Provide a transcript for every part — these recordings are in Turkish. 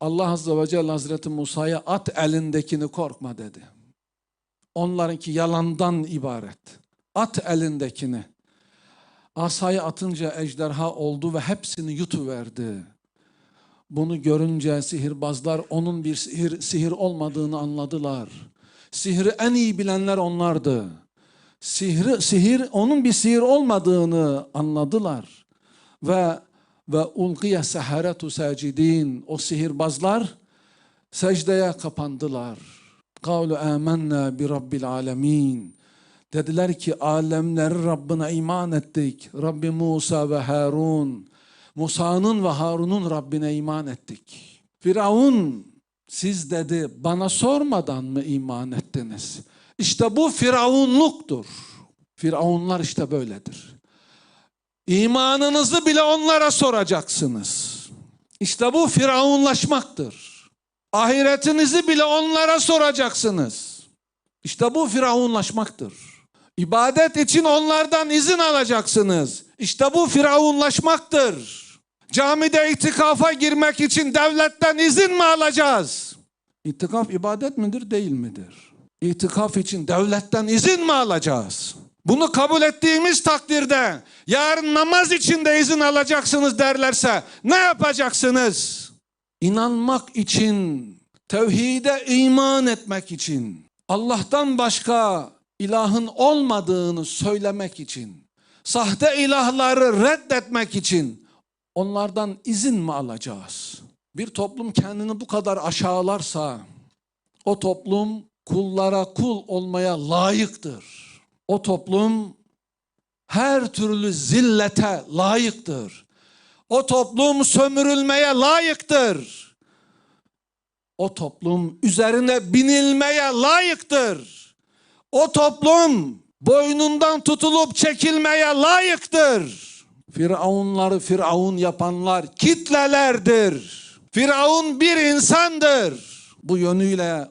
Allah Azze ve Celle Hazreti Musa'ya at elindekini korkma dedi. Onlarınki yalandan ibaret. At elindekini. Asayı atınca ejderha oldu ve hepsini yutuverdi. Bunu görünce sihirbazlar onun bir sihir, sihir olmadığını anladılar. Sihri en iyi bilenler onlardı. Sihri, sihir onun bir sihir olmadığını anladılar. Ve ve ulqiye seharetu sacidin o sihirbazlar secdeye kapandılar. Kavlu amennâ bi rabbil alemin. Dediler ki alemlerin Rabbine iman ettik. Rabbi Musa ve Harun. Musa'nın ve Harun'un Rabbine iman ettik. Firavun siz dedi bana sormadan mı iman ettiniz? İşte bu firavunluktur. Firavunlar işte böyledir. İmanınızı bile onlara soracaksınız. İşte bu firavunlaşmaktır. Ahiretinizi bile onlara soracaksınız. İşte bu firavunlaşmaktır. İbadet için onlardan izin alacaksınız. İşte bu firavunlaşmaktır. Camide itikafa girmek için devletten izin mi alacağız? İtikaf ibadet midir değil midir? İtikaf için devletten izin mi alacağız? Bunu kabul ettiğimiz takdirde yarın namaz için de izin alacaksınız derlerse ne yapacaksınız? İnanmak için, tevhide iman etmek için, Allah'tan başka ilahın olmadığını söylemek için, sahte ilahları reddetmek için onlardan izin mi alacağız? Bir toplum kendini bu kadar aşağılarsa o toplum kullara kul olmaya layıktır. O toplum her türlü zillete layıktır. O toplum sömürülmeye layıktır. O toplum üzerine binilmeye layıktır. O toplum boynundan tutulup çekilmeye layıktır. Firavunları firavun yapanlar kitlelerdir. Firavun bir insandır. Bu yönüyle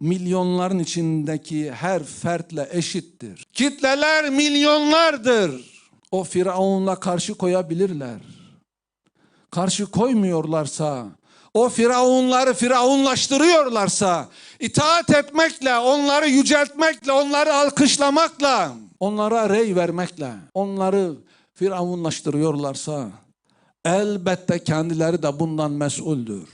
milyonların içindeki her fertle eşittir. Kitleler milyonlardır. O Firavun'la karşı koyabilirler. Karşı koymuyorlarsa, o Firavunları Firavunlaştırıyorlarsa, itaat etmekle, onları yüceltmekle, onları alkışlamakla, onlara rey vermekle, onları Firavunlaştırıyorlarsa, elbette kendileri de bundan mesuldür.